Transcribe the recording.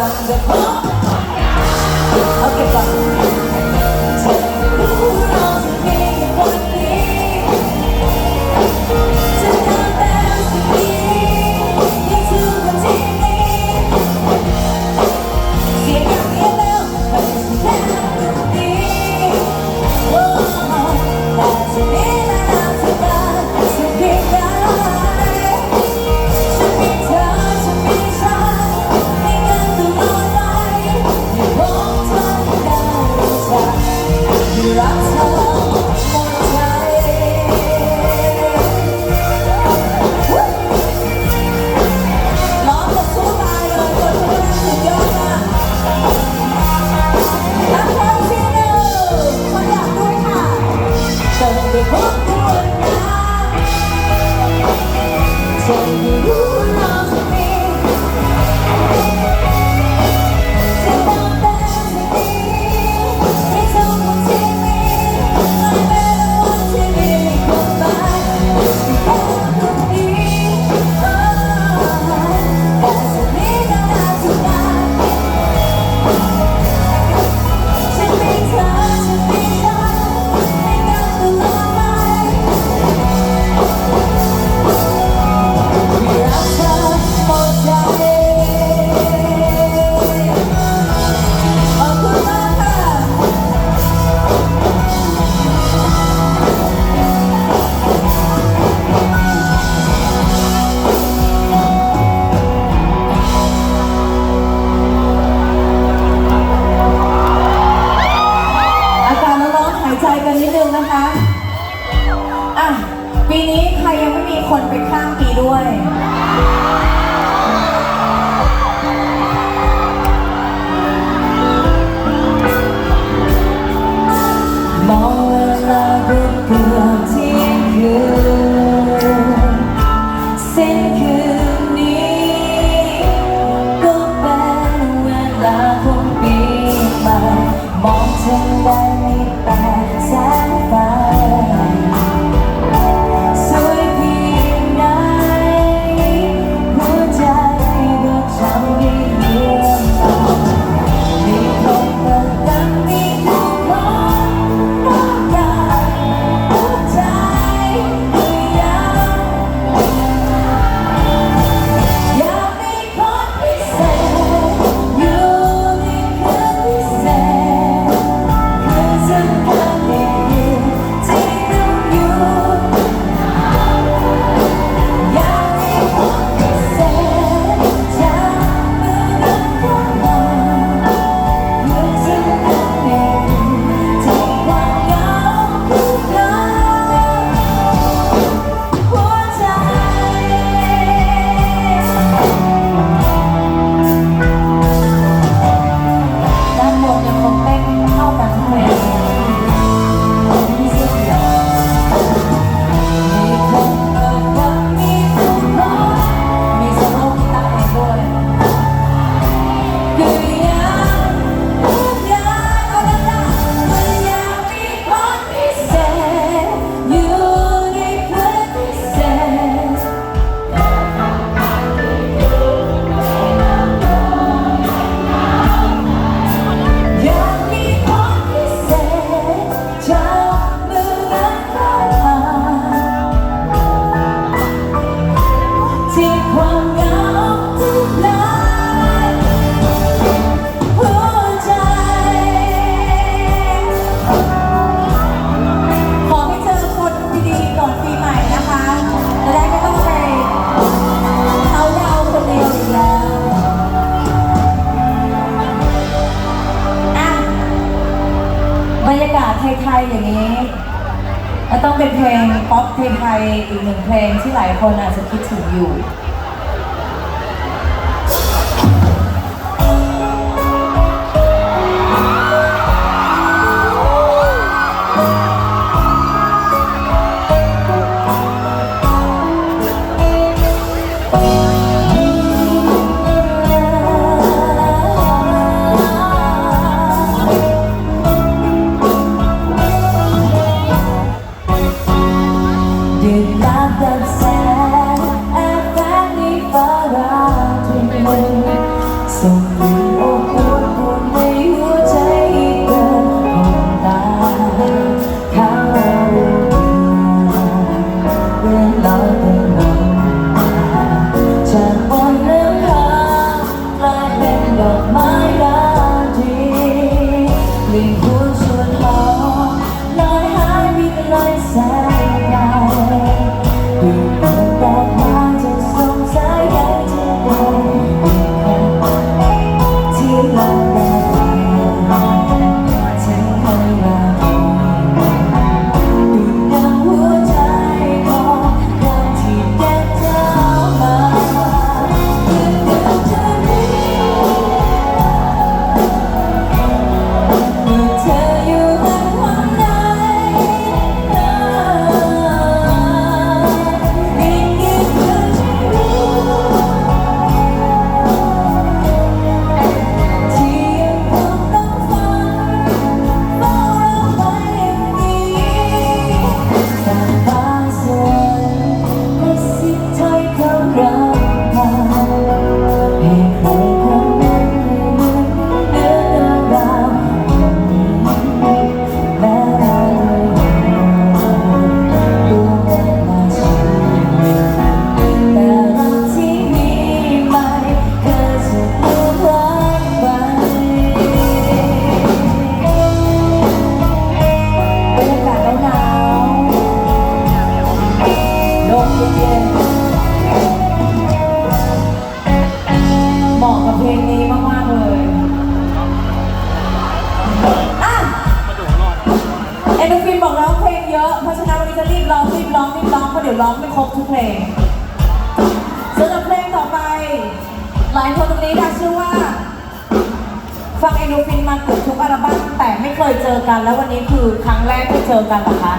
down the hall. the hook. มองเธอไว้มีแต่ใจ บรรยากาศไทยๆอย่างนี้ก็ต้องเป็นเพลงป๊อปไทยๆอีกหนึ่งเพลงที่หลายคนอาจจะคิดถึงอยู่ ราะฉะนั้นวันนี้จะรีบร้องรีบร้องรีบร้องเพราะเดี๋ยวร้องไม่ครบทุกเพลงสำหรับเพลงต่อไป หลายคนตรงนี้ค่ะชื่อว่า ฟังเอโนฟินมาเกือบทุกอัลบั้มแต่ไม่เคยเจอกัน แล้ววันนี้คือครั้งแรกที่เจอกันนะคะ